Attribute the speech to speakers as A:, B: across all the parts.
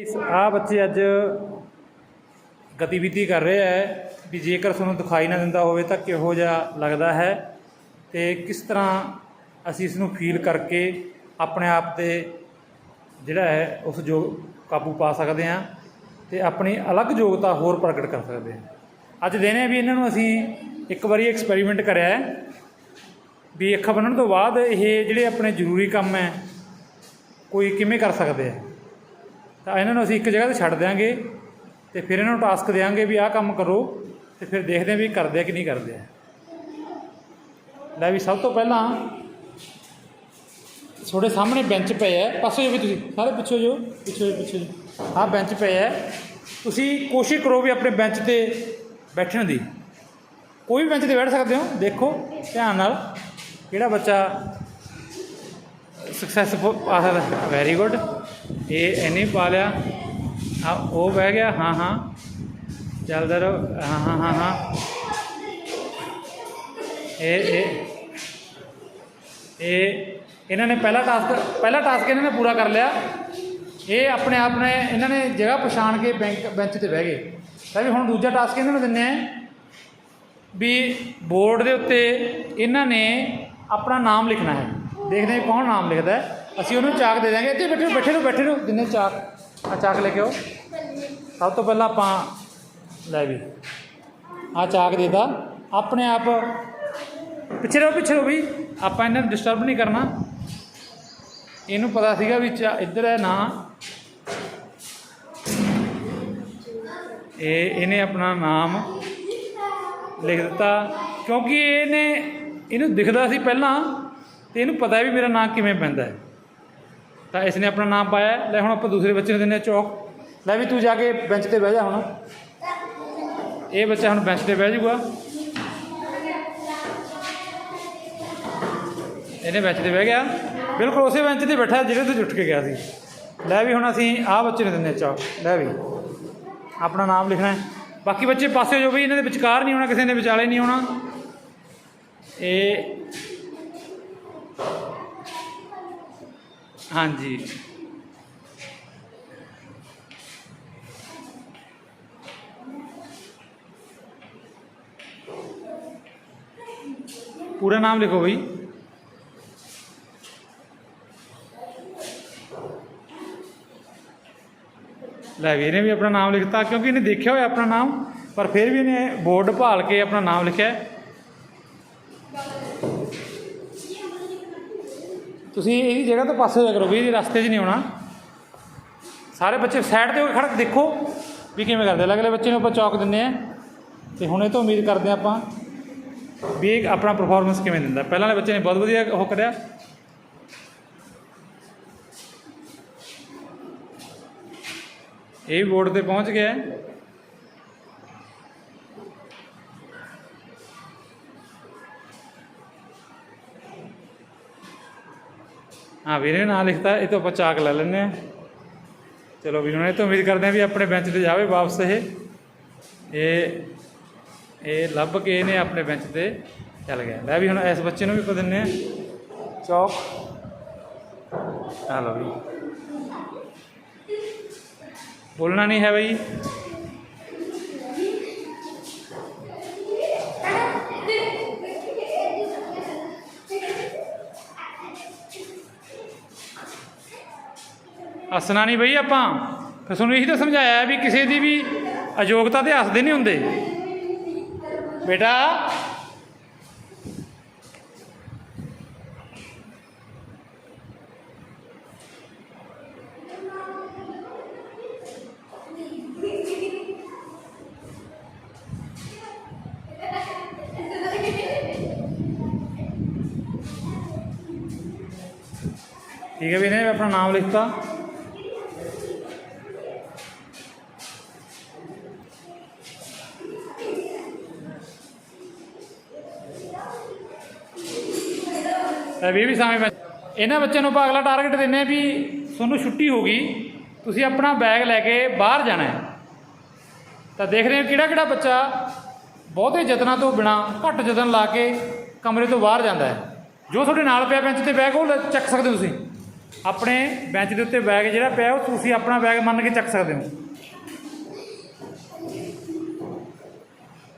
A: ਇਸ ਆ ਬੱਚੇ ਅੱਜ ਗਤੀਵਿਧੀ ਕਰ ਰਹੇ ਹੈ ਵੀ ਜੇਕਰ ਤੁਹਾਨੂੰ ਦਿਖਾਈ ਨਾ ਦਿੰਦਾ ਹੋਵੇ ਤਾਂ ਕਿਹੋ ਜਿਹਾ ਲੱਗਦਾ ਹੈ ਤੇ ਕਿਸ ਤਰ੍ਹਾਂ ਅਸੀਂ ਇਸ ਨੂੰ ਫੀਲ ਕਰਕੇ ਆਪਣੇ ਆਪ ਤੇ ਜਿਹੜਾ ਹੈ ਉਸ ਜੋ ਕਾਬੂ ਪਾ ਸਕਦੇ ਹਾਂ ਤੇ ਆਪਣੀ ਅਲੱਗ ਯੋਗਤਾ ਹੋਰ ਪ੍ਰਗਟ ਕਰ ਸਕਦੇ ਹਾਂ। ਅੱਜ ਦਿਨੇ ਵੀ ਇਹਨਾਂ ਨੂੰ ਅਸੀਂ ਇੱਕ ਵਾਰੀ ਐਕਸਪੈਰੀਮੈਂਟ ਕਰਿਆ ਹੈ ਵੀ ਅੱਖਾਂ ਬੰਨਣ ਤੋਂ ਬਾਅਦ ਇਹ ਜਿਹੜੇ ਆਪਣੇ ਜ਼ਰੂਰੀ ਕੰਮ ਹੈ, ਕੋਈ ਕਿਵੇਂ ਕਰ ਸਕਦੇ ਆ ਤਾਂ ਇਹਨਾਂ ਨੂੰ ਅਸੀਂ ਇੱਕ ਜਗ੍ਹਾ ਤੇ ਛੱਡ ਦਿਆਂਗੇ ਤੇ ਫਿਰ ਇਹਨਾਂ ਨੂੰ ਟਾਸਕ ਦੇਵਾਂਗੇ ਵੀ ਆਹ ਕੰਮ ਕਰੋ ਤੇ ਫਿਰ ਦੇਖਦੇ ਹਾਂ ਵੀ ਕਰਦੇ ਆ ਕਿ ਨਹੀਂ ਕਰਦੇ ਆ। ਲੈ ਵੀ ਸਭ ਤੋਂ ਪਹਿਲਾਂ ਤੁਹਾਡੇ ਸਾਹਮਣੇ ਬੈਂਚ ਪਏ ਹੈ ਪਾਸੇ ਜੋ ਵੀ ਤੁਸੀਂ, ਸਾਰੇ ਪਿੱਛੇ ਜੋ ਪਿੱਛੇ ਜੋ ਪਿੱਛੇ ਜੋ ਆਹ ਬੈਂਚ ਪਏ ਹੈ ਤੁਸੀਂ ਕੋਸ਼ਿਸ਼ ਕਰੋ ਵੀ ਆਪਣੇ ਬੈਂਚ ਤੇ ਬੈਠਣ ਦੀ। ਕੋਈ ਵੀ ਬੈਂਚ ਤੇ ਬੈਠ ਸਕਦੇ ਹੋ, ਦੇਖੋ, ਧਿਆਨ ਨਾਲ ਕਿਹੜਾ ਬੱਚਾ ਸਕਸੈਸਫੁਲ ਆ ਸਕਦਾ ਵੈਰੀ ਗੁੱਡ ਇਹ ਇਹਨੇ ਪਾ ਲਿਆ। ਆ ਉਹ ਬਹਿ ਗਿਆ। ਹਾਂ ਹਾਂ। ਚੱਲਦਾ ਰਹੋ। ਹਾਂ ਹਾਂ ਹਾਂ ਹਾਂ। ਇਹ ਇਹ। ਇਹ, ਇਹਨਾਂ ਨੇ ਪਹਿਲਾ ਟਾਸਕ ਪਹਿਲਾ ਟਾਸਕ ਇਹਨਾਂ ਨੇ ਪੂਰਾ ਕਰ ਲਿਆ। ਇਹ ਆਪਣੇ ਆਪ ਨੇ ਇਹਨਾਂ ਨੇ ਜਗ੍ਹਾ ਪਛਾਣ ਕੇ ਬੈਂਕ ਬੈਂਚ ਤੇ ਬਹਿ ਗਏ। ਤਾਂ ਵੀ ਹੁਣ ਦੂਜਾ ਟਾਸਕ ਇਹਨਾਂ ਨੂੰ ਦਿੰਨੇ ਆ ਵੀ ਬੋਰਡ ਦੇ ਉੱਤੇ ਇਹਨਾਂ ਨੇ ਆਪਣਾ ਨਾਮ ਲਿਖਣਾ ਹੈ। ਦੇਖਦੇ ਹਾਂ ਕੌਣ ਨਾਮ ਲਿਖਦਾ ਹੈ। ਅਸੀਂ ਉਹਨੂੰ ਚਾਕ ਦੇ ਦਾਂਗੇ ਇੱਥੇ ਬੈਠੇ ਰਹੋ ਬੈਠੇ ਰਹੋ ਬੈਠੇ ਰਹੋ। ਜਿੰਨੇ ਚਾਕ ਆ ਚਾਕ ਲੈ ਕੇ ਆਓ। ਸਭ ਤੋਂ ਪਹਿਲਾਂ ਆਪਾਂ, ਲੈ ਵੀ ਆ ਚਾਕ ਦੇਦਾ ਆਪਣੇ ਆਪ, ਪਿੱਛੇ ਰਹੋ ਪਿੱਛੇ ਰਹੋ ਵੀ, ਆਪਾਂ ਇਹਨਾਂ ਨੂੰ ਡਿਸਟਰਬ ਨਹੀਂ ਕਰਨਾ। ਇਹਨੂੰ ਪਤਾ ਸੀਗਾ ਵੀ ਚਾ- ਇੱਧਰ ਹੈ ਨਾ। ਇਹ, ਇਹਨੇ ਆਪਣਾ ਨਾਮ ਲਿਖ ਦਿੱਤਾ। ਕਿਉਂਕਿ ਇਹਨੇ, ਇਹਨੂੰ ਦਿਖਦਾ ਸੀ ਪਹਿਲਾਂ, ਤੇ ਇਹਨੂੰ ਪਤਾ ਵੀ ਮੇਰਾ ਨਾਮ ਕਿਵੇਂ ਪੈਂਦਾ ਹੈ। ਤਾਂ ਇਸ ਨੇ ਆਪਣਾ ਨਾਮ ਪਾਇਆ। ਲੈ ਹੁਣ ਆਪਾਂ ਦੂਸਰੇ ਬੱਚੇ ਨੂੰ ਦਿੰਦੇ ਹਾਂ ਚੌਕ। ਲੈ ਵੀ ਤੂੰ ਜਾ ਕੇ ਬੈਂਚ ਤੇ ਬਹਿ ਜਾ ਹੁਣ। ਇਹ ਬੱਚਾ ਹੁਣ ਬੈਂਚ ਤੇ ਬਹਿ ਜਾਊਗਾ। ਇਹਨੇ ਬੈਂਚ ਤੇ ਬਹਿ ਗਿਆ। ਬਿਲਕੁਲ ਉਸੇ ਬੈਂਚ ਤੇ ਬੈਠਾ ਜਿਹੜੇ ਤੋਂ ਜੁੱਟ ਕੇ ਗਿਆ ਸੀ। ਲੈ ਵੀ ਹੁਣ ਅਸੀਂ ਆਹ ਬੱਚੇ ਨੂੰ ਦਿੰਦੇ ਹਾਂ ਚੌਕ। ਲੈ ਵੀ। ਆਪਣਾ ਨਾਮ ਲਿਖਣਾ ਹੈ। ਬਾਕੀ ਬੱਚੇ ਪਾਸੇ ਜੋ ਵੀ ਇਹਨਾਂ ਦੇ ਵਿਚਕਾਰ ਨਹੀਂ ਹੋਣਾ, ਕਿਸੇ ਨੇ ਵਿਚਾਲੇ ਨਹੀਂ ਹੋਣਾ। ਇਹ ਹਾਂਜੀ। ਪੂਰਾ ਨਾਮ ਲਿਖੋ ਬਈ। ਲੈ ਨੇ ਵੀ ਆਪਣਾ ਨਾਮ ਲਿਖਤਾ, ਕਿਉਂਕਿ ਇਹਨੇ ਦੇਖਿਆ ਹੋਇਆ ਆਪਣਾ ਨਾਮ, ਪਰ ਫਿਰ ਵੀ ਇਹਨੇ ਬੋਰਡ ਭਾਲ ਕੇ ਆਪਣਾ ਨਾਮ ਲਿਖਿਆ। ਤੁਸੀਂ ਇਹਦੀ ਜਗ੍ਹਾ ਤੋਂ ਪਾਸੇ ਹੋ ਕਰੋ ਵੀ ਇਹਦੇ ਰਸਤੇ 'ਚ ਨਹੀਂ ਆਉਣਾ। ਸਾਰੇ ਬੱਚੇ ਸਾਈਡ ਤੇ ਹੋ ਕੇ ਖੜਕ ਦੇਖੋ ਵੀ ਕਿਵੇਂ ਕਰਦੇ। ਅਗਲੇ ਬੱਚੇ ਨੂੰ ਆਪਾਂ ਚੌਕ ਦਿੰਨੇ ਆ ਤੇ ਹੁਣ ਇਹ ਤੋਂ ਉਮੀਦ ਕਰਦੇ ਹਾਂ ਆਪਾਂ ਵੀ ਇਹ ਆਪਣਾ ਪਰਫਾਰਮੈਂਸ ਕਿਵੇਂ ਦਿੰਦਾ। ਪਹਿਲਾਂ ਵਾਲੇ ਬੱਚੇ ਨੇ ਬਹੁਤ ਵਧੀਆ ਉਹ ਕਰਿਆ। ਇਹ ਵੀ ਬੋਰਡ ਤੇ ਪਹੁੰਚ ਗਿਆ। ਹੈ। ਹਾਂ ਵੀਰੇ, ਨਾਂ ਲਿਖਤਾ, ਇਹ ਤੋਂ ਆਪਾਂ ਚਾਕ ਲੈ ਲੈਂਦੇ ਆ ਚਲੋ ਵੀ ਹੁਣ ਇਹ ਤੋਂ ਉਮੀਦ ਕਰਦੇ ਆ ਵੀ ਆਪਣੇ ਬੈਂਚ ਤੇ ਜਾਵੇ ਵਾਪਸ ਇਹ। ਇਹ ਇਹ ਲੱਭ ਕੇ ਇਹਨੇ ਆਪਣੇ ਬੈਂਚ ਤੇ ਚੱਲ ਗਿਆ। ਲੈ ਵੀ ਹੁਣ ਇਸ ਬੱਚੇ ਨੂੰ ਵੀ ਕੋ ਦਿੰਨੇ ਆ ਚੌਕ। ਆ ਲਓ ਵੀ। ਬੋਲਣਾ ਨਹੀਂ ਹੈ ਬਈ। ਹੱਸਣਾ ਨਹੀਂ ਬਈ ਆਪਾਂ। ਫਿਰ ਤੁਹਾਨੂੰ ਇਹੀ ਤਾਂ ਸਮਝਾਇਆ ਵੀ ਕਿਸੇ ਦੀ ਵੀ ਅਯੋਗਤਾ ਤੇ ਹੱਸਦੇ ਨਹੀਂ ਹੁੰਦੇ। ਬੇਟਾ। ਠੀਕ ਹੈ ਵੀ ਇਹਨੇ ਆਪਣਾ ਨਾਮ ਲਿਖਤਾ। ਵੀ ਵੀ ਸਾਵੇਂ ਬੱਚ- ਇਹਨਾਂ ਬੱਚਿਆਂ ਨੂੰ ਆਪਾਂ ਅਗਲਾ ਟਾਰਗੇਟ ਦਿੰਨੇ ਆ ਵੀ ਤੁਹਾਨੂੰ ਛੁੱਟੀ ਹੋ ਗਈ, ਤੁਸੀਂ ਆਪਣਾ ਬੈਗ ਲੈ ਕੇ ਬਾਹਰ ਜਾਣਾ ਹੈ। ਤਾਂ ਰਹੇ ਹੋ ਕਿਹੜਾ ਕਿਹੜਾ ਬੱਚਾ ਬਹੁਤੇ ਯਤਨਾਂ ਤੋਂ ਬਿਨਾ ਘੱਟ ਯਤਨ ਲਾ ਕੇ ਕਮਰੇ ਤੋਂ ਬਾਹਰ ਜਾਂਦਾ ਹੈ। ਜੋ ਤੁਹਾਡੇ ਨਾਲ ਪਿਆ ਬੈਂਚ ਤੇ ਬੈਗ ਉਹ ਲੈ- ਚੱਕ ਸਕਦੇ ਹੋ ਤੁਸੀਂ। ਆਪਣੇ ਬੈਂਚ ਦੇ ਉੱਤੇ ਬੈਗ ਜਿਹੜਾ ਪਿਆ, ਉਹ ਤੁਸੀਂ ਆਪਣਾ ਬੈਗ ਮੰਨ ਕੇ ਚੱਕ ਸਕਦੇ ਹੋ।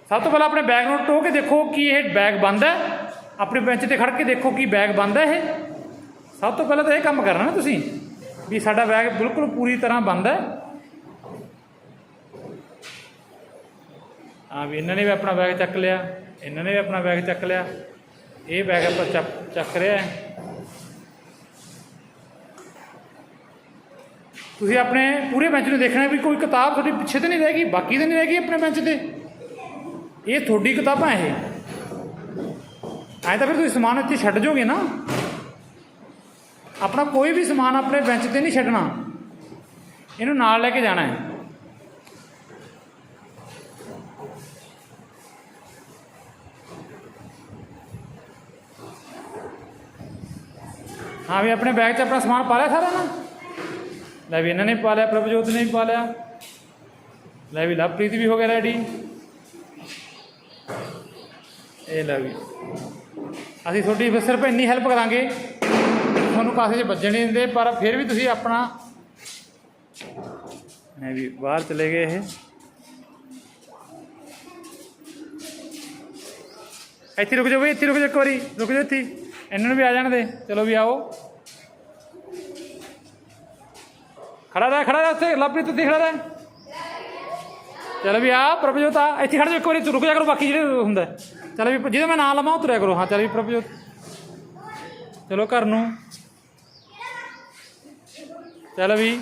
A: ਸਭ ਤੋਂ ਪਹਿਲਾਂ ਆਪਣੇ ਬੈਗ ਨੂੰ ਟੋ ਕੇ ਦੇਖੋ ਕਿ ਇਹ ਬੈਗ ਬੰਦ ਹੈ। ਆਪਣੇ ਬੈਂਚ ਤੇ ਖੜ ਕੇ ਦੇਖੋ ਕਿ ਬੈਗ ਬੰਦ ਹੈ ਇਹ। ਸਭ ਤੋਂ ਪਹਿਲਾਂ ਤਾਂ ਇਹ ਕੰਮ ਕਰਨਾ ਨਾ ਤੁਸੀਂ, ਵੀ ਸਾਡਾ ਬੈਗ ਬਿਲਕੁਲ ਪੂਰੀ ਤਰ੍ਹਾਂ ਬੰਦ ਹੈ। ਆ ਵੀ ਇਹਨਾਂ ਨੇ ਵੀ ਆਪਣਾ ਬੈਗ ਚੱਕ ਲਿਆ, ਇਹਨਾਂ ਨੇ ਵੀ ਆਪਣਾ ਬੈਗ ਚੱਕ ਲਿਆ। ਇਹ ਬੈਗ ਆਪਾਂ ਚੱਕ ਚੱਕ ਰਿਹਾ ਹੈ। ਤੁਸੀਂ ਆਪਣੇ ਪੂਰੇ ਬੈਂਚ ਨੂੰ ਦੇਖਣਾ ਵੀ ਕੋਈ ਕਿਤਾਬ ਤੁਹਾਡੀ ਪਿੱਛੇ ਤੇ ਨਹੀਂ ਰਹਿ ਗਈ, ਬਾਕੀ ਤੇ ਨਹੀਂ ਰਹਿ ਗਈ ਆਪਣੇ ਬੈਂਚ ਤੇ? ਇਹ ਤੁਹਾਡੀ ਕਿਤਾਬਾਂ ਇਹ। ਐਂ ਤਾਂ ਫਿਰ ਤੁਸੀਂ ਸਮਾਨ ਇੱਥੇ ਛੱਡ ਜੋਗੇ ਨਾ। ਆਪਣਾ ਕੋਈ ਵੀ ਸਮਾਨ ਆਪਣੇ ਬੈਂਚ ਤੇ ਨਹੀਂ ਛੱਡਣਾ। ਇਹਨੂੰ ਨਾਲ ਲੈ ਕੇ ਜਾਣਾ ਹੈ। ਹਾਂ ਵੀ ਆਪਣੇ ਬੈਗ 'ਚ ਆਪਣਾ ਸਮਾਨ ਪਾ ਲਿਆ ਸਾਰਾ ਨਾ? ਲੈ ਵੀ ਇਹਨਾਂ ਨੇ ਪਾ ਲਿਆ, ਪ੍ਰਭਜੋਤ ਨੇ ਵੀ ਪਾ ਲਿਆ। ਲੈ ਵੀ ਲਵਪ੍ਰੀਤ ਵੀ ਹੋ ਗਿਆ ਰੈਡੀ ਇਹ ਲੈ ਵੀ। ਅਸੀਂ ਤੁਹਾਡੀ ਬਸ ਸਿਰਫ ਇੰਨੀ ਹੈਲਪ ਕਰਾਂਗੇ ਤੁਹਾਨੂੰ ਕਾਸੇ 'ਚ ਵੱਜਣ ਨਹੀਂ ਦਿੰਦੇ, ਪਰ ਫਿਰ ਵੀ ਤੁਸੀਂ ਆਪਣਾ ਮੈਂ ਵੀ ਬਾਹਰ ਚਲੇ ਗਏ ਇਹ। ਇੱਥੇ ਰੁਕ ਜਾਓ ਵੀ ਇੱਥੇ ਰੁਕ ਜਾਓ ਇੱਕ ਵਾਰੀ, ਰੁਕ ਜਾਓ ਇੱਥੇ। ਇਹਨਾਂ ਨੂੰ ਵੀ ਆ ਜਾਣ ਦੇ। ਚਲੋ ਵੀ ਆਓ। ਖੜਾ ਰਹਿ ਖੜਾ ਰਹਿ ਉੱਥੇ, ਲਵਪ੍ਰੀਤ ਉੱਥੇ ਖੜਾ ਰਹਿ। ਚਲੋ ਵੀ ਆ, ਪ੍ਰਭਜੋਤ ਆ ਇੱਥੇ ਖੜ ਜਾਓ ਇੱਕ ਵਾਰੀ ਤੂੰ ਰੁਕ ਜਾ ਕਰੋ, ਬਾਕੀ ਜਿਹੜੇ ਹੁੰਦਾ। ਚੱਲ ਵੀ ਜਿਹਦਾ ਮੈਂ ਨਾਂ ਲਵਾਂ ਉਹ ਤੁਰਿਆ ਕਰੋ। ਹਾਂ, ਚੱਲ ਵੀ ਪ੍ਰਭਜੋਤ। ਚਲੋ ਘਰ ਨੂੰ। ਚਲ ਵੀ।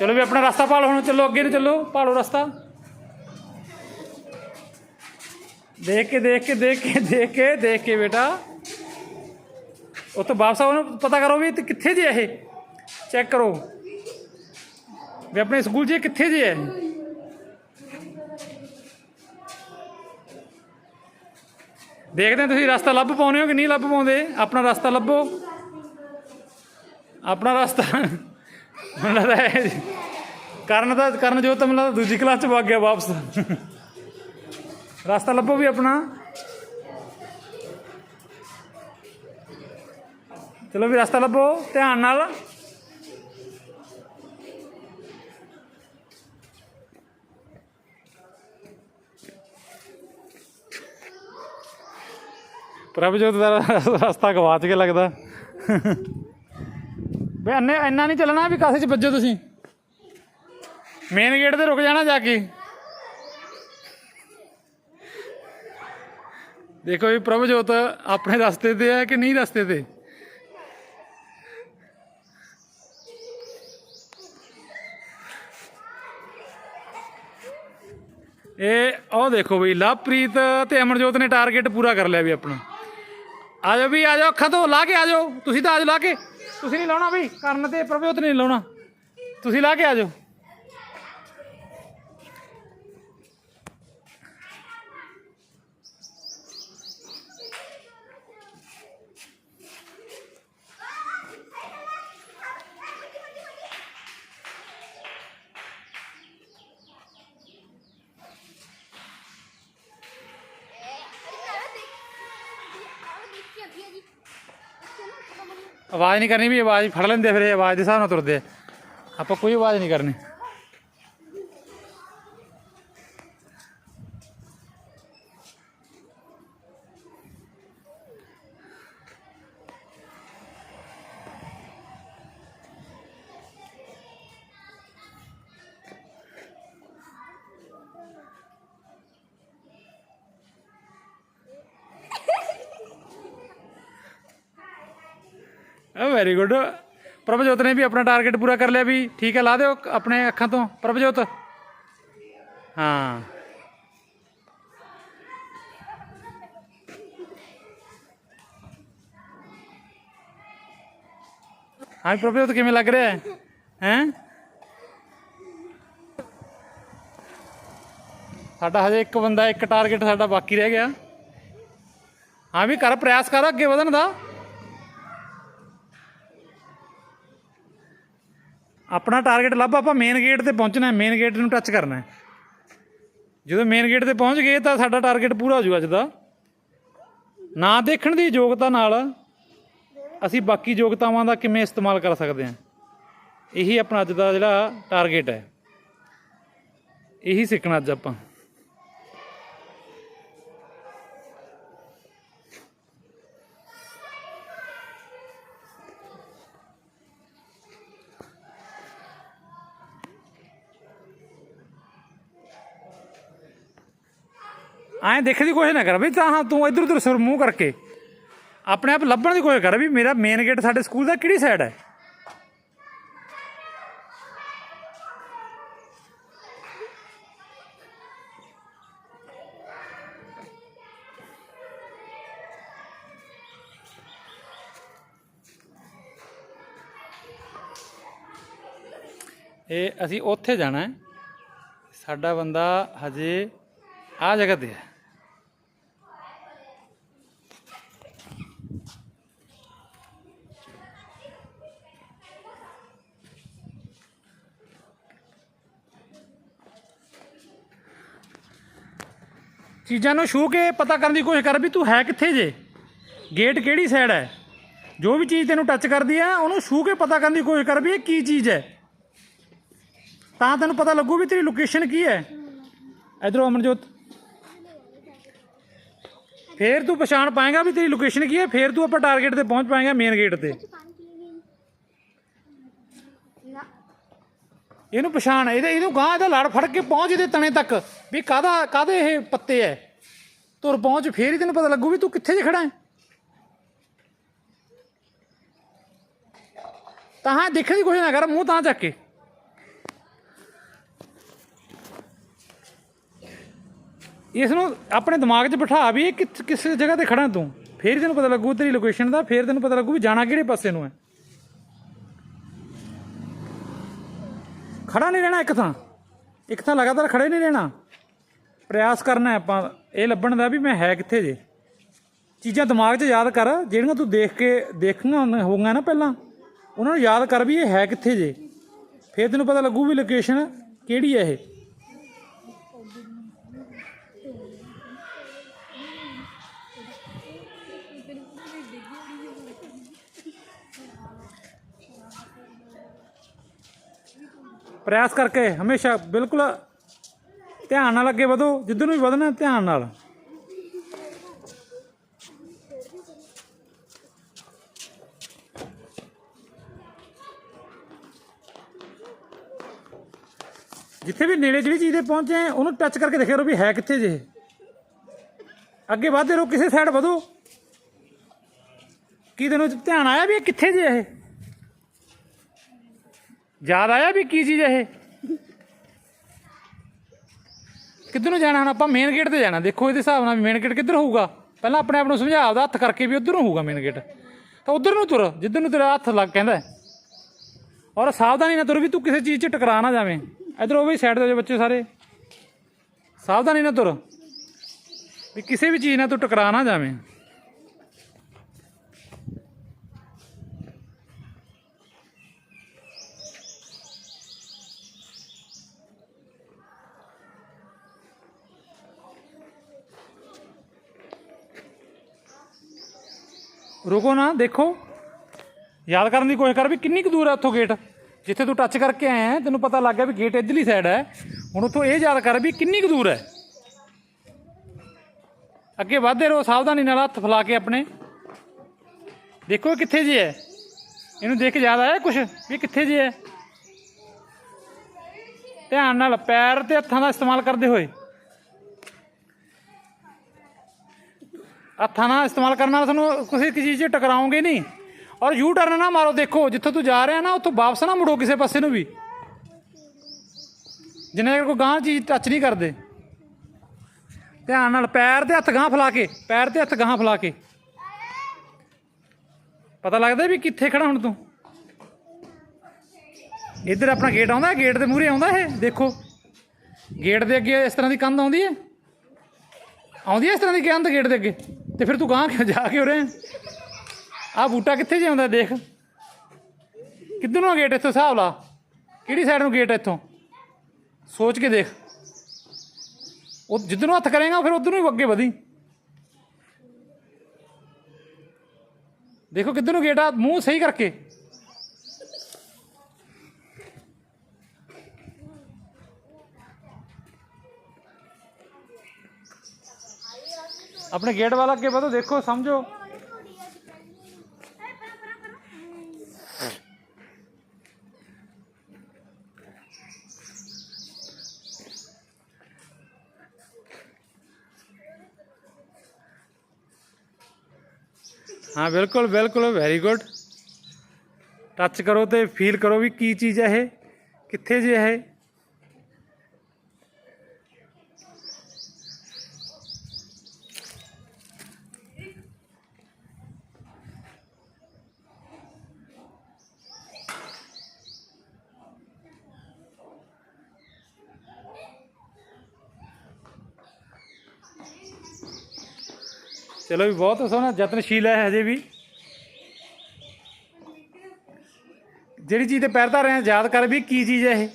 A: ਚਲੋ ਵੀ ਆਪਣਾ ਰਸਤਾ ਪਾਲੋ ਹੁਣ, ਚੱਲੋ ਅੱਗੇ ਨੂੰ ਚੱਲੋ ਪਾਲੋ ਰਸਤਾ। ਦੇਖ ਕੇ ਦੇਖ ਕੇ ਦੇਖ ਕੇ ਦੇਖ ਕੇ ਦੇਖ ਕੇ ਬੇਟਾ। ਉੱਥੋਂ ਵਾਪਸ ਆਓ ਪਤਾ ਕਰੋ ਵੀ ਕਿੱਥੇ ਜੇ ਇਹ। ਚੈੱਕ ਕਰੋ। ਵੀ ਆਪਣੇ ਸਕੂਲ 'ਚ ਕਿੱਥੇ ਜੇ ਹੈ ਦੇਖਦੇ ਤੁਸੀਂ ਰਸਤਾ ਲੱਭ ਪਾਉਂਦੇ ਹੋ ਕਿ ਨਹੀਂ ਲੱਭ ਪਾਉਂਦੇ? ਆਪਣਾ ਰਸਤਾ ਲੱਭੋ। ਆਪਣਾ ਰਸਤਾ। ਮੈਨੂੰ ਲੱਗਦਾ ਕਰਨ ਦਾ ਕਰਨ ਜੋ ਤਾਂ ਮੈਨੂੰ ਦੂਜੀ ਕਲਾਸ ਚ ਵਗ ਗਿਆ ਵਾਪਸ। ਰਸਤਾ ਲੱਭੋ ਵੀ ਆਪਣਾ। ਚਲੋ ਵੀ ਰਸਤਾ ਲੱਭੋ। ਧਿਆਨ ਨਾਲ। ਪ੍ਰਭਜੋਤ ਦਾ ਰਸਤਾ ਗਵਾਚ ਕੇ ਲੱਗਦਾ। ਬਈ ਅੰਨੇ ਇੰਨਾ ਨਹੀਂ ਚੱਲਣਾ ਵੀ ਕਾਸੇ ਚ ਵੱਜੋ ਤੁਸੀਂ? ਮੇਨ ਗੇਟ ਤੇ ਰੁਕ ਜਾਣਾ ਜਾ ਕੇ। ਦੇਖੋ ਵੀ ਪ੍ਰਭਜੋਤ ਆਪਣੇ ਰਸਤੇ ਤੇ ਹੈ ਕਿ ਨਹੀਂ ਰਸਤੇ ਤੇ? ਇਹ ਉਹ ਦੇਖੋ ਬਈ, ਲਵਪ੍ਰੀਤ ਤੇ ਅਮਰਜੋਤ ਨੇ ਟਾਰਗੇਟ ਪੂਰਾ ਕਰ ਲਿਆ ਵੀ ਆਪਣਾ। ਆ ਜਾਓ ਵੀ, ਆ ਜਾਓ, ਅੱਖਾਂ ਤੋਂ ਲਾ ਕੇ ਆ ਜਾਓ। ਤੁਸੀਂ ਤਾਂ ਆ ਜਾਓ, ਲਾ ਕੇ। ਤੁਸੀਂ ਨਹੀਂ ਲਾਉਣਾ ਬਈ ਕਰਨ ਤੇ ਪ੍ਰਭਜੋਤ ਨਹੀਂ ਲਾਉਣਾ। ਤੁਸੀਂ ਲਾ ਕੇ ਆ ਜਾਓ। ਆਵਾਜ਼ ਨਹੀਂ ਕਰਨੀ ਵੀ ਆਵਾਜ਼ ਫੜ ਲੈਂਦੇ ਫਿਰ ਇਹ ਆਵਾਜ਼ ਦੇ ਹਿਸਾਬ ਨਾਲ ਤੁਰਦੇ ਆਪਾਂ ਕੋਈ ਆਵਾਜ਼ ਨਹੀਂ ਕਰਨੀ। ਵੈਰੀ ਗੁੱਡ ਪ੍ਰਭਜੋਤ ਨੇ ਵੀ ਆਪਣਾ ਟਾਰਗੇਟ ਪੂਰਾ ਕਰ ਲਿਆ ਵੀ ਠੀਕ ਹੈ ਲਾ ਦਿਓ ਆਪਣੇ ਅੱਖਾਂ ਤੋਂ। ਪ੍ਰਭਜੋਤ। ਹਾਂ। ਹਾਂ ਜੀ, ਪ੍ਰਭਜੋਤ ਕਿਵੇਂ ਲੱਗ ਰਿਹਾ ਹੈ? ਹੈਂ? ਸਾਡਾ ਹਜੇ ਇੱਕ ਬੰਦਾ ਇੱਕ ਟਾਰਗੇਟ ਸਾਡਾ ਬਾਕੀ ਰਹਿ ਗਿਆ। ਹਾਂ ਵੀ ਕਰ ਪ੍ਰਯਾਸ ਕਰ ਅੱਗੇ ਵਧਣ ਦਾ। ਆਪਣਾ ਟਾਰਗੇਟ ਲੱਭ, ਆਪਾਂ ਮੇਨ ਗੇਟ ਤੇ ਪਹੁੰਚਣਾ ਮੇਨ ਗੇਟ ਨੂੰ ਟੱਚ ਕਰਨਾ ਜਦੋਂ ਮੇਨ ਗੇਟ ਤੇ ਪਹੁੰਚ ਗਏ ਤਾਂ ਸਾਡਾ ਟਾਰਗੇਟ ਪੂਰਾ ਹੋ ਜੂ ਅੱਜ ਦਾ। ਨਾ ਦੇਖਣ ਦੀ ਯੋਗਤਾ ਨਾਲ ਅਸੀਂ ਬਾਕੀ ਯੋਗਤਾਵਾਂ ਦਾ ਕਿਵੇਂ ਇਸਤੇਮਾਲ ਕਰ ਸਕਦੇ ਹਾਂ। ਇਹੀ ਆਪਣਾ ਅੱਜ ਦਾ ਜਿਹੜਾ ਟਾਰਗੇਟ ਹੈ। ਇਹੀ ਸਿੱਖਣਾ ਅੱਜ ਆਪਾਂ। ਐਂ ਦੇਖਣ ਦੀ ਕੋਸ਼ਿਸ਼ ਨਾ ਕਰ ਵੀ ਤਾਂ ਹਾਂ ਤੂੰ ਇਧਰ ਉਧਰ ਸਿਰ ਮੂੰਹ ਕਰਕੇ ਆਪਣੇ ਆਪ ਲੱਭਣ ਦੀ ਕੋਸ਼ਿਸ਼ ਕਰ ਵੀ ਮੇਰਾ ਮੇਨ ਗੇਟ ਸਾਡੇ ਸਕੂਲ ਦਾ ਕਿਹੜੀ ਸਾਈਡ ਹੈ? ਇਹ ਅਸੀਂ ਉੱਥੇ ਜਾਣਾ ਹੈ। ਸਾਡਾ ਬੰਦਾ ਹਜੇ ਆ ਜਗ੍ਹਾ ਤੇ ਹੈ। ਚੀਜ਼ਾਂ ਨੂੰ ਛੂ ਕੇ ਪਤਾ ਕਰਨ ਦੀ ਕੋਸ਼ਿਸ਼ ਕਰ ਵੀ ਤੂੰ ਹੈ ਕਿੱਥੇ ਜੇ? ਗੇਟ ਕਿਹੜੀ ਸਾਈਡ ਹੈ? ਜੋ ਵੀ ਚੀਜ਼ ਤੈਨੂੰ ਟੱਚ ਕਰਦੀ ਹੈ ਉਹਨੂੰ ਛੂ ਕੇ ਪਤਾ ਕਰਨ ਦੀ ਕੋਸ਼ਿਸ਼ ਕਰ ਵੀ ਇਹ ਕੀ ਚੀਜ਼ ਹੈ। ਤਾਂ ਤੈਨੂੰ ਪਤਾ ਲੱਗੂ ਵੀ ਤੇਰੀ ਲੋਕੇਸ਼ਨ ਕੀ ਹੈ। ਇਧਰੋਂ ਅਮਨਜੋਤ। ਫੇਰ ਤੂੰ ਪਛਾਣ ਪਾਏਗਾ ਵੀ ਤੇਰੀ ਲੋਕੇਸ਼ਨ ਕੀ ਹੈ, ਫੇਰ ਤੂੰ ਆਪਾਂ ਟਾਰਗੇਟ ਤੇ ਪਹੁੰਚ ਪਾਏਗਾ ਮੇਨ ਗੇਟ ਤੇ। ਇਹਨੂੰ ਪਛਾਣ, ਇਹਦੇ, ਇਹਨੂੰ ਗਾਂ ਇਹਦਾ ਲੜ ਫੜ ਕੇ ਪਹੁੰਚ ਇਹਦੇ ਤਣੇ ਤੱਕ। ਵੀ ਕਾਦਾ ਕਾਦੇ ਇਹ ਪੱਤੇ ਐ? ਤੁਰ ਪਹੁੰਚ, ਫੇਰ ਹੀ ਤੈਨੂੰ ਪਤਾ ਲੱਗੂ ਵੀ ਤੂੰ ਕਿੱਥੇ ਜੇ ਖੜਾ ਹੈ ਤਾਂ ਹਾਂ, ਦੇਖਣ ਦੀ ਕੋਸ਼ਿਸ਼ ਨਾ ਕਰ, ਮੂੰਹ ਤਾਂ ਚੱਕ ਕੇ। ਇਸ ਨੂੰ ਆਪਣੇ ਦਿਮਾਗ 'ਚ ਬਿਠਾ ਵੀ ਇਹ ਕਿਸ ਜਗ੍ਹਾ ਤੇ ਖੜਾ ਤੂੰ। ਫੇਰ ਤੈਨੂੰ ਪਤਾ ਲੱਗੂ ਤੇਰੀ ਲੋਕੇਸ਼ਨ ਦਾ, ਫੇਰ ਤੈਨੂੰ ਪਤਾ ਲੱਗੂ ਵੀ ਜਾਣਾ ਕਿਹੜੇ ਪਾਸੇ ਨੂੰ ਹੈ ਖੜਾ ਨਹੀਂ ਰਹਿਣਾ ਇੱਕ ਥਾਂ। ਇੱਕ ਥਾਂ ਲਗਾਤਾਰ ਖੜੇ ਨਹੀਂ ਰਹਿਣਾ। ਪ੍ਰਯਾਸ ਕਰਨਾ ਆਪਾਂ। ਇਹ ਲੱਭਣ ਦਾ ਵੀ ਮੈਂ ਹੈ ਕਿੱਥੇ ਜੇ। ਚੀਜ਼ਾਂ ਦਿਮਾਗ 'ਚ ਯਾਦ ਕਰ। ਜਿਹੜੀਆਂ ਤੂੰ ਦੇਖ ਕੇ ਦੇਖੀਆਂ ਹੋਣ- ਨਾ ਪਹਿਲਾਂ, ਉਹਨਾਂ ਨੂੰ ਯਾਦ ਕਰ ਵੀ ਇਹ ਹੈ ਕਿੱਥੇ ਜੇ। ਫਿਰ ਤੈਨੂੰ ਪਤਾ ਲੱਗੂ ਵੀ ਲੋਕੇਸ਼ਨ ਕਿਹੜੀ ਹੈ ਇਹ। ਪ੍ਰੈਸ ਕਰਕੇ ਹਮੇਸ਼ਾ ਬਿਲਕੁਲ ਧਿਆਨ ਨਾਲ ਅੱਗੇ ਵਧੋ, ਜਿੱਧਰ ਨੂੰ ਵੀ ਵਧਣਾ, ਧਿਆਨ ਨਾਲ। ਜਿੱਥੇ ਵੀ ਨੇੜੇ ਜਿਹੜੀ ਚੀਜ਼ ਤੇ ਪਹੁੰਚੇ ਉਹਨੂੰ ਟੱਚ ਕਰਕੇ ਦੇਖਿਆ ਕਰੋ ਵੀ ਹੈ ਕਿੱਥੇ ਜੇ। ਅੱਗੇ ਵਧਦੇ ਰਹੋ, ਕਿਸੇ ਸਾਈਡ ਵਧੋ। ਕੀ ਤੈਨੂੰ ਧਿਆਨ ਆਇਆ ਵੀ ਇਹ ਕਿੱਥੇ ਜੇ ਇਹ? ਯਾਦ ਆਇਆ ਵੀ ਕੀ ਚੀਜ਼ ਇਹ? ਕਿੱਧਰ ਨੂੰ ਜਾਣਾ ਹੁਣ? ਆਪਾਂ ਮੇਨ ਗੇਟ ਤੇ ਜਾਣਾ। ਦੇਖੋ ਇਹਦੇ ਹਿਸਾਬ ਨਾਲ ਮੇਨ ਗੇਟ ਕਿੱਧਰ ਹੋਊਗਾ? ਪਹਿਲਾਂ ਆਪਣੇ ਆਪ ਨੂੰ ਸਮਝਾ, ਆਪਦਾ ਹੱਥ ਕਰਕੇ ਵੀ ਉਧਰ ਨੂੰ ਹੋਊਗਾ ਮੇਨ ਗੇਟ ਤਾਂ ਉਧਰ ਨੂੰ ਤੁਰ, ਜਿੱਧਰ ਨੂੰ ਤੇਰਾ ਹੱਥ ਲੱਗ ਕਹਿੰਦਾ ਔਰ ਸਾਵਧਾਨੀ ਨਾਲ ਤੁਰ ਵੀ ਤੂੰ ਕਿਸੇ ਚੀਜ਼ 'ਚ ਟਕਰਾ ਨਾ ਜਾਵੇਂ। ਇਧਰ ਉਹ ਵੀ ਸਾਈਡ ਦੇ ਬੱਚੇ ਸਾਰੇ। ਸਾਵਧਾਨੀ ਨਾਲ ਤੁਰ। ਵੀ ਕਿਸੇ ਵੀ ਚੀਜ਼ ਨਾਲ ਤੂੰ ਟਕਰਾ ਨਾ ਜਾਵੇਂ। ਰੁਕੋ ਨਾ ਦੇਖੋ। ਯਾਦ ਕਰਨ ਦੀ ਕੋਸ਼ਿਸ਼ ਕਰ ਵੀ ਕਿੰਨੀ ਕੁ ਦੂਰ ਹੈ ਉੱਥੋਂ ਗੇਟ ਜਿੱਥੇ ਤੂੰ ਟੱਚ ਕਰਕੇ ਆਇਆ ਹੈ, ਤੈਨੂੰ ਪਤਾ ਲੱਗ ਗਿਆ ਵੀ ਗੇਟ ਇੱਧਰਲੀ ਸਾਈਡ ਹੈ। ਹੁਣ ਉੱਥੋਂ ਇਹ ਯਾਦ ਕਰ ਵੀ ਕਿੰਨੀ ਕੁ ਦੂਰ ਹੈ। ਅੱਗੇ ਵਧਦੇ ਰਹੋ ਸਾਵਧਾਨੀ ਨਾਲ ਹੱਥ ਫਲਾ ਕੇ ਆਪਣੇ। ਦੇਖੋ ਇਹ ਕਿੱਥੇ ਜੇ ਹੈ। ਇਹਨੂੰ ਦੇਖ ਕੇ ਯਾਦ ਆਇਆ ਕੁਛ? ਵੀ ਕਿੱਥੇ ਜੇ ਹੈ। ਧਿਆਨ ਨਾਲ ਪੈਰ ਤੇ ਹੱਥਾਂ ਦਾ ਇਸਤੇਮਾਲ ਕਰਦੇ ਹੋਏ। ਹੱਥਾਂ ਨਾਲ ਇਸਤੇਮਾਲ ਕਰਨ ਨਾਲ ਤੁਹਾਨੂੰ ਕਿਸੇ ਕਿਸੇ ਚੀਜ਼ 'ਚ ਟਕਰਾਓਗੇ ਨਹੀਂ। ਔਰ ਯੂ ਟਰਨ ਨਾ ਮਾਰੋ, ਦੇਖੋ, ਜਿੱਥੋਂ ਤੂੰ ਜਾ ਰਿਹਾ ਨਾ, ਉੱਥੋਂ ਵਾਪਸ ਨਾ ਮੁੜੋ ਕਿਸੇ ਪਾਸੇ ਨੂੰ ਵੀ। ਜਿੰਨੇ ਚਿਰ ਕੋਈ ਗਾਂ ਚੀਜ਼ ਟੱਚ ਨਹੀਂ ਕਰਦੇ। ਧਿਆਨ ਨਾਲ ਪੈਰ ਤੇ ਹੱਥ ਗਾਂ ਫਲਾ ਕੇ, ਪੈਰ ਤੇ ਹੱਥ ਗਾਂ ਫਲਾ ਕੇ। ਪਤਾ ਲੱਗਦਾ ਵੀ ਕਿੱਥੇ ਖੜਾ ਹੁਣ ਤੂੰ? ਇੱਧਰ ਆਪਣਾ ਗੇਟ ਆਉਂਦਾ ਗੇਟ ਦੇ ਮੂਹਰੇ ਆਉਂਦਾ ਇਹ, ਦੇਖੋ। ਗੇਟ ਦੇ ਅੱਗੇ ਇਸ ਤਰ੍ਹਾਂ ਦੀ ਕੰਧ ਆਉਂਦੀ ਹੈ? ਆਉਂਦੀ ਹੈ ਇਸ ਤਰ੍ਹਾਂ ਦੀ ਕੰਧ ਗੇਟ ਦੇ ਅੱਗੇ? ਤੇ ਫਿਰ ਤੂੰ ਗਾਂ ਕਿਉਂ ਜਾ ਕੇ ਉਰੇ? ਆ ਬੂਟਾ ਕਿੱਥੇ ਜੇ ਦੇਖ? ਕਿੱਧਰ ਨੂੰ ਗੇਟ ਇੱਥੋਂ, ਹਿਸਾਬ ਲਾ। ਕਿਹੜੀ ਸਾਈਡ ਨੂੰ ਗੇਟ ਹੈ ਇੱਥੋਂ? ਸੋਚ ਕੇ ਦੇਖ। ਉਹ ਜਿੱਧਰ ਨੂੰ ਹੱਥ ਕਰੇਗਾ, ਫਿਰ ਉਧਰ ਨੂੰ ਅੱਗੇ ਵਧੀ। ਦੇਖੋ ਕਿੱਧਰ ਨੂੰ ਗੇਟ ਆ, ਮੂੰਹ ਸਹੀ ਕਰਕੇ। ਆਪਣੇ ਗੇਟ ਵਾਲਾ ਅੱਗੇ ਵਧੋ ਦੇਖੋ ਸਮਝੋ ਹਾਂ ਬਿਲਕੁਲ ਬਿਲਕੁਲ ਵੈਰੀ ਗੁੱਡ ਟੱਚ ਕਰੋ ਤੇ ਫੀਲ ਕਰੋ ਵੀ ਕੀ ਚੀਜ਼ ਹੈ ਇਹ ਕਿੱਥੇ ਜੇ ਚਲੋ ਵੀ ਬਹੁਤ ਸੋਹਣਾ ਯਤਨਸ਼ੀਲ ਹੈ ਹਜੇ ਵੀ। ਜਿਹੜੀ ਚੀਜ਼ ਤੇ ਪੈਰ ਧਰ ਰਹੇ ਆ, ਯਾਦ ਕਰ ਵੀ ਕੀ ਚੀਜ਼ ਹੈ ਇਹ।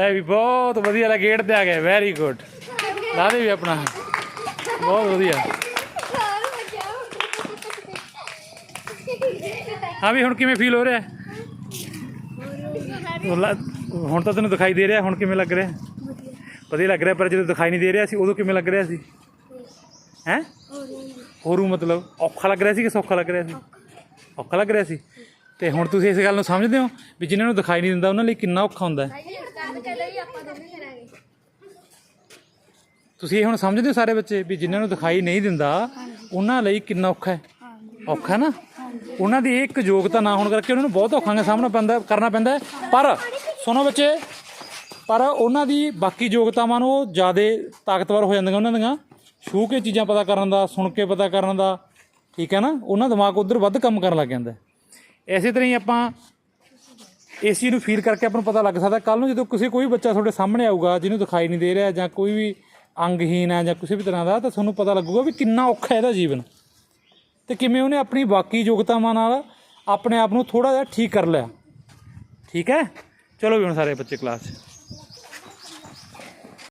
A: ਲੈ ਵੀ ਬਹੁਤ ਵਧੀਆ ਲਾ ਗੇਟ ਤੇ ਆ ਗਿਆ ਵੈਰੀ ਗੁੱਡ ਲਾ ਦੇ ਵੀ ਆਪਣਾ। ਬਹੁਤ ਵਧੀਆ। ਹਾਂ ਵੀ ਹੁਣ ਕਿਵੇਂ ਫੀਲ ਹੋ ਰਿਹਾ? ਹੁਣ ਤਾਂ ਤੈਨੂੰ ਦਿਖਾਈ ਦੇ ਰਿਹਾ ਹੁਣ ਕਿਵੇਂ ਲੱਗ ਰਿਹਾ? ਵਧੀਆ ਲੱਗ ਰਿਹਾ ਪਰ ਜਦੋਂ ਦਿਖਾਈ ਨਹੀਂ ਦੇ ਰਿਹਾ ਸੀ ਉਦੋਂ ਕਿਵੇਂ ਲੱਗ ਰਿਹਾ ਸੀ? ਹੈ? ਹੋਰੂ ਮਤਲਬ ਔਖਾ ਲੱਗ ਰਿਹਾ ਸੀ ਕਿ ਸੌਖਾ ਲੱਗ ਰਿਹਾ ਸੀ? ਔਖਾ ਲੱਗ ਰਿਹਾ ਸੀ? ਤੇ ਹੁਣ ਤੁਸੀਂ ਇਸ ਗੱਲ ਨੂੰ ਸਮਝਦੇ ਹੋ ਵੀ ਜਿਨ੍ਹਾਂ ਨੂੰ ਦਿਖਾਈ ਨਹੀਂ ਦਿੰਦਾ ਉਹਨਾਂ ਲਈ ਕਿੰਨਾ ਔਖਾ ਹੁੰਦਾ ਹੈ? ਤੁਸੀਂ ਇਹ ਹੁਣ ਸਮਝਦੇ ਹੋ ਸਾਰੇ ਬੱਚੇ ਵੀ ਜਿਨ੍ਹਾਂ ਨੂੰ ਦਿਖਾਈ ਨਹੀਂ ਦਿੰਦਾ ਉਹਨਾਂ ਲਈ ਕਿੰਨਾ ਔਖਾ ਹੈ? ਔਖਾ ਨਾ? ਉਹਨਾਂ ਦੀ ਇਹ ਇੱਕ ਯੋਗਤਾ ਨਾ ਹੋਣ ਕਰਕੇ ਉਹਨਾਂ ਨੂੰ ਬਹੁਤ ਔਖਾਂ ਦਾ ਸਾਹਮਣਾ ਪੈਂਦਾ ਕਰਨਾ ਪੈਂਦਾ ਹੈ। ਪਰ ਸੁਣੋ ਬੱਚੇ ਪਰ ਉਹਨਾਂ ਦੀ ਬਾਕੀ ਯੋਗਤਾਵਾਂ ਨੂੰ ਉਹ ਜ਼ਿਆਦਾ ਤਾਕਤਵਰ ਹੋ ਜਾਂਦੀਆਂ ਉਹਨਾਂ ਦੀਆਂ। ਛੂਹ ਕੇ ਚੀਜ਼ਾਂ ਪਤਾ ਕਰਨ ਦਾ ਸੁਣ ਕੇ ਪਤਾ ਕਰਨ ਦਾ ਠੀਕ ਹੈ ਨਾ? ਉਹਨਾਂ ਦਿਮਾਗ ਉਧਰ ਵੱਧ ਕੰਮ ਕਰਨ ਲੱਗ ਜਾਂਦਾ ਹੈ। ਇਸੇ ਤਰ੍ਹਾਂ ਹੀ ਆਪਾਂ ਇਸ ਚੀਜ਼ ਨੂੰ ਫੀਲ ਕਰਕੇ ਆਪਾਂ ਨੂੰ ਪਤਾ ਲੱਗ ਸਕਦਾ ਕੱਲ ਨੂੰ ਜਦੋਂ ਕਿਸੇ ਕੋਈ ਬੱਚਾ ਤੁਹਾਡੇ ਸਾਹਮਣੇ ਆਊਗਾ, ਜਿਹਨੂੰ ਦਿਖਾਈ ਨਹੀਂ ਦੇ ਰਿਹਾ ਜਾਂ ਕੋਈ ਵੀ ਅੰਗਹੀਨ ਹੈ ਜਾਂ ਕਿਸੇ ਵੀ ਤਰ੍ਹਾਂ ਦਾ, ਤਾਂ ਤੁਹਾਨੂੰ ਪਤਾ ਲੱਗੂਗਾ ਵੀ ਕਿੰਨਾ ਔਖਾ ਇਹਦਾ ਜੀਵਨ। ਤੇ ਕਿਵੇਂ ਉਹਨੇ ਆਪਣੀ ਬਾਕੀ ਯੋਗਤਾਵਾਂ ਨਾਲ ਆਪਣੇ ਆਪ ਨੂੰ ਥੋੜਾ ਜਿਹਾ ਠੀਕ ਕਰ ਲਿਆ। ਠੀਕ ਹੈ? ਚਲੋ ਵੀ ਹੁਣ ਸਾਰੇ ਬੱਚੇ ਕਲਾਸ 'ਚ।